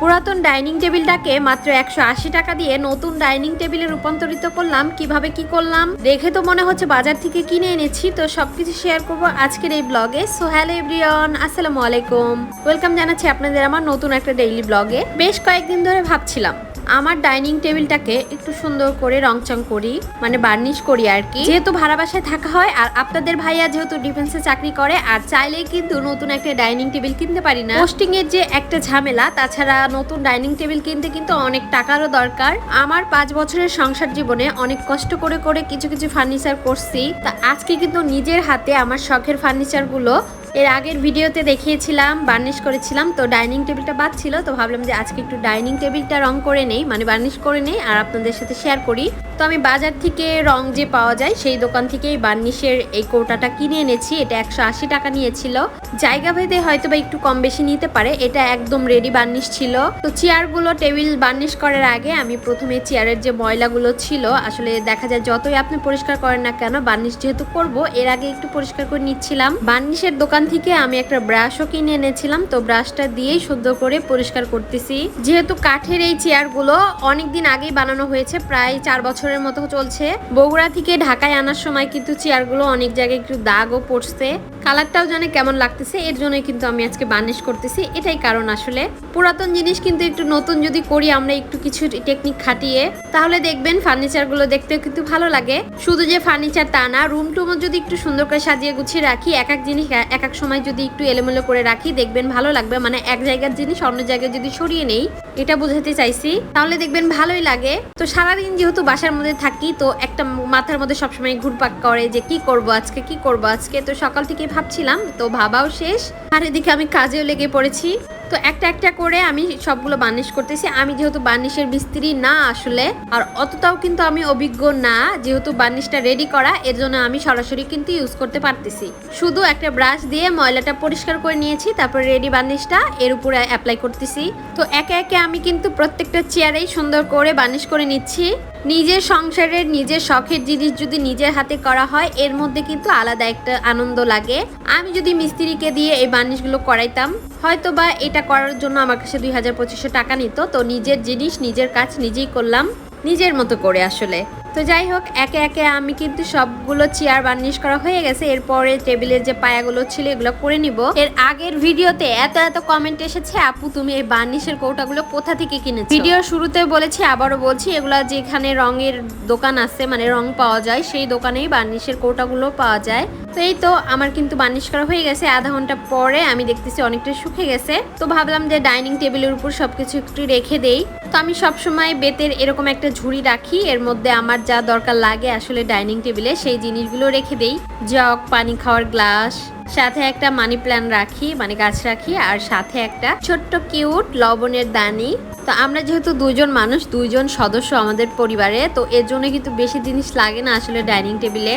পুরাতন ডাইনিং টেবিলটাকে মাত্র একশো আশি টাকা দিয়ে নতুন ডাইনিং টেবিলে রূপান্তরিত করলাম। কীভাবে কি করলাম? দেখে তো মনে হচ্ছে বাজার থেকে কিনে এনেছি। তো সবকিছু শেয়ার করব আজকের এই ব্লগে সো হ্যালো এভরিওয়ান আসসালামু আলাইকুম। ওয়েলকাম জানাচ্ছি আপনাদের আমার নতুন একটা ডেইলি ব্লগে বেশ কয়েকদিন ধরে ভাবছিলাম আমার ডাইনিং টেবিলটাকে একটু সুন্দর করে রংচং করি মানে বার্নিশ করি আর কি। যেহেতু ভাড়া বাসায় থাকা হয়, আর আপনাদের ভাইয়া যেহেতু ডিফেন্সে চাকরি করে, আর চাইলেই কিন্তু নতুন একটা ডাইনিং টেবিল কিনতে পারি না। পোস্টিং এর যে একটা ঝামেলা, তাছাড়া নতুন ডাইনিং টেবিল কিনতে কিন্তু অনেক টাকারও দরকার। আমার পাঁচ বছরের সংসার জীবনে অনেক কষ্ট করে করে কিছু কিছু ফার্নিচার করছি। তা আজকে কিন্তু নিজের হাতে আমার শখের ফার্নিচারগুলো এর আগের ভিডিওতে দেখিয়েছিলাম, বার্নিশ করেছিলাম, তো ডাইনিং টেবিলটা বাদ ছিল, তো ভাবলাম যে আজকে একটু ডাইনিং টেবিলটা রং করে নেই মানে বার্নিশ করে নেই, আর আপনাদের সাথে শেয়ার করি। তো আমি বাজার থেকে রং যে পাওয়া যায়, সেই দোকান থেকেই বার্নিশের এই কোটাটা কিনে এনেছি, এটা একশো আশি টাকা নিয়েছিল। জায়গা ভেদে হয়তো বা একটু কম বেশি নিতে পারে। এটা একদম রেডি বার্নিশ ছিল। তো চেয়ারগুলো, টেবিল বার্নিশ করার আগে আমি প্রথমে চেয়ারের যে ময়লাগুলো ছিল, আসলে দেখা যায় যতই আপনি পরিষ্কার করেন না কেন, বার্নিশ যেহেতু করব, এর আগে একটু পরিষ্কার করে নিচ্ছিলাম। বার্নিশের দোকান থেকে আমি একটা ব্রাশও কিনে এনেছিলাম, তো ব্রাশটা দিয়েই সুন্দর করে পরিষ্কার করতেছি। যেহেতু কাঠের এই চেয়ারগুলো অনেকদিন আগেই বানানো হয়েছে, প্রায় চার বছরের মতো চলছে। বগুড়া থেকে ঢাকায় আনার সময় কিন্তু চেয়ারগুলো অনেক জায়গায় একটু দাগও পড়ছে। কালারটাও জানে কেমন লাগতেছে এর জন্যই কিন্তু আমি আজকে বার্নিশ করতেছি। এটাই কারণ আসলে। পুরাতন জিনিস কিন্তু একটু নতুন যদি করি, আমরা একটু কিছু টেকনিক খাটিয়ে, তাহলে দেখবেন ফার্নিচারগুলো দেখতেও কিন্তু ভালো লাগে। শুধু যে ফার্নিচার তা না রুম টুমও যদি একটু সুন্দর করে সাজিয়ে গুছিয়ে রাখি, এক এক জিনিস, এক এক সময় যদি একটু এলোমেলো করে রাখি, দেখবেন ভালো লাগবে। মানে এক জায়গার জিনিস অন্য জায়গায় যদি সরিয়ে নেই, এটা বোঝাতে চাইছি। তাহলে দেখবেন ভালোই লাগে। তো সারাদিন যেহেতু বাসার মধ্যে থাকি, তো একটা মাথার মধ্যে সবসময় ঘুরপাক করে যে কি করব আজকে, কি করব আজকে? তো সকাল থেকে ভাবছিলাম, তো ভাবাও শেষ। আর এদিকে আমি কাজেও লেগে পড়েছি। তো একটা একটা করে আমি সবগুলো বার্নিশ করতেছি। আমি যেহেতু বার্নিশের মিস্ত্রি না আসলে, আর অতটাও কিন্তু আমি অভিজ্ঞ না, যেহেতু বার্নিশটা রেডি করা, এর জন্য আমি সরাসরি কিন্তু ইউজ করতে পারতেছি। শুধু একটা ব্রাশ দিয়ে ময়লাটা পরিষ্কার করে নিয়েছি, তারপর রেডি বার্নিশটা, এর উপরে অ্যাপ্লাই করতেছি। তো একে একে আমি কিন্তু প্রত্যেকটা চেয়ারেই সুন্দর করে বার্নিশ করে নিচ্ছি। নিজের সংসারের নিজের শখের জিনিস যদি নিজের হাতে করা হয়, এর মধ্যে কিন্তু আলাদা একটা আনন্দ লাগে। আমি যদি মিস্ত্রিকে দিয়ে এই বানিশগুলো করাইতাম হয়তো বা এটা করার জন্য আমার কাছে দুই হাজার টাকা নিত। তো নিজের জিনিস, নিজের কাজ নিজেই করলাম, নিজের মতো করে আসলে। তো যাই হোক, একে একে আমি কিন্তু সবগুলো চেয়ার বার্নিশ করা হয়ে গেছে। এরপরে টেবিলের যে পায়াগুলো ছিল, এগুলো করে নিব। এর আগের ভিডিওতে এত এত কমেন্ট এসেছে, আপু, তুমি এই বার্নিশের কৌটাগুলো কোথা থেকে কিনেছো? ভিডিও শুরুতে বলেছি, আবারও বলছি, এগুলো যেখানে রঙের দোকান আছে মানে রং পাওয়া যায়, সেই দোকানেই বার্নিশের কৌটাগুলো পাওয়া যায়। তো এই তো আমার কিন্তু বার্নিশ করা হয়ে গেছে। আধা ঘণ্টা পরে আমি দেখতেছি অনেকটা শুকে গেছে। তো ভাবলাম যে ডাইনিং টেবিলের উপর সবকিছু একটু রেখে দেই। তো আমি সবসময় বেতের এরকম একটা ঝুড়ি রাখি, এর মধ্যে আমার যা দরকার লাগে আসলে ডাইনিং টেবিলে সেই জিনিসগুলো রেখে দেই। জগ, পানি খাওয়ার গ্লাস, সাথে একটা মানি প্ল্যান্ট রাখি মানে গাছ রাখি, আর সাথে একটা ছোট্ট কিউট লবণের দানি। তো আমরা যেহেতু দুজন মানুষ, দুইজন সদস্য আমাদের পরিবারে, তো এর জন্য কিন্তু বেশি জিনিস লাগে না আসলে ডাইনিং টেবিলে।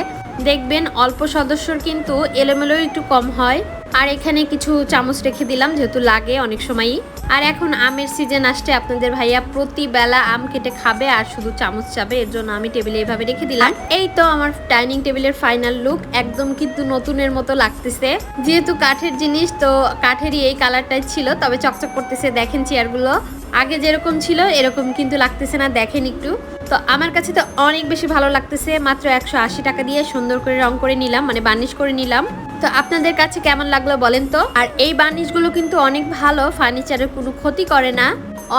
দেখবেন অল্প সদস্যর কিন্তু এলোমেলো একটু কম হয়। আর এখানে কিছু চামচ রেখে দিলাম যেহেতু লাগে অনেক সময়ই। আর এখন আমের সিজন আসছে আপনাদের ভাইয়া প্রতি বেলা আম কেটে খাবে আর শুধু চামচ চাবে এর জন্য আমি টেবিলে এইভাবে রেখে দিলাম। এই তো আমার ডাইনিং টেবিলের ফাইনাল লুক একদম কিন্তু নতুনের মতো লাগতেছে। যেহেতু কাঠের জিনিস তো কাঠেরই এই কালারটাই ছিল তবে চকচক করতেছে দেখেন চেয়ারগুলো আগে যেরকম ছিল এরকম কিন্তু লাগতেছে না দেখেন একটু। তো আমার কাছে তো অনেক বেশি ভালো লাগতেছে মাত্র একশো আশি টাকা দিয়ে সুন্দর করে রং করে নিলাম মানে বার্নিশ করে নিলাম। তো আপনাদের কাছে কেমন লাগল বলেন তো? আর এই বার্নিশগুলো কিন্তু অনেক ভালো ফার্নিচারের কোনো ক্ষতি করে না।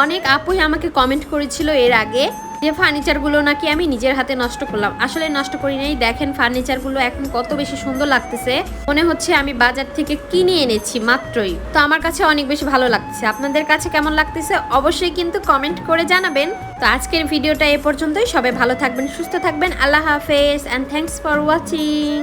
অনেক আপুই আমাকে কমেন্ট করেছিল এর আগে যে ফার্নিচারগুলো নাকি আমি নিজের হাতে নষ্ট করলাম। আসলে নষ্ট করি নাই, দেখেন ফার্নিচারগুলো এখন কত বেশি সুন্দর লাগতেছে। মনে হচ্ছে আমি বাজার থেকে কিনে এনেছি মাত্রই। তো আমার কাছে অনেক বেশি ভালো লাগতেছে আপনাদের কাছে কেমন লাগতেছে অবশ্যই কিন্তু কমেন্ট করে জানাবেন। তো আজকের ভিডিওটা এ পর্যন্তই। সবাই ভালো থাকবেন, সুস্থ থাকবেন। আল্লাহ হাফেজ অ্যান্ড থ্যাংকস ফর ওয়াচিং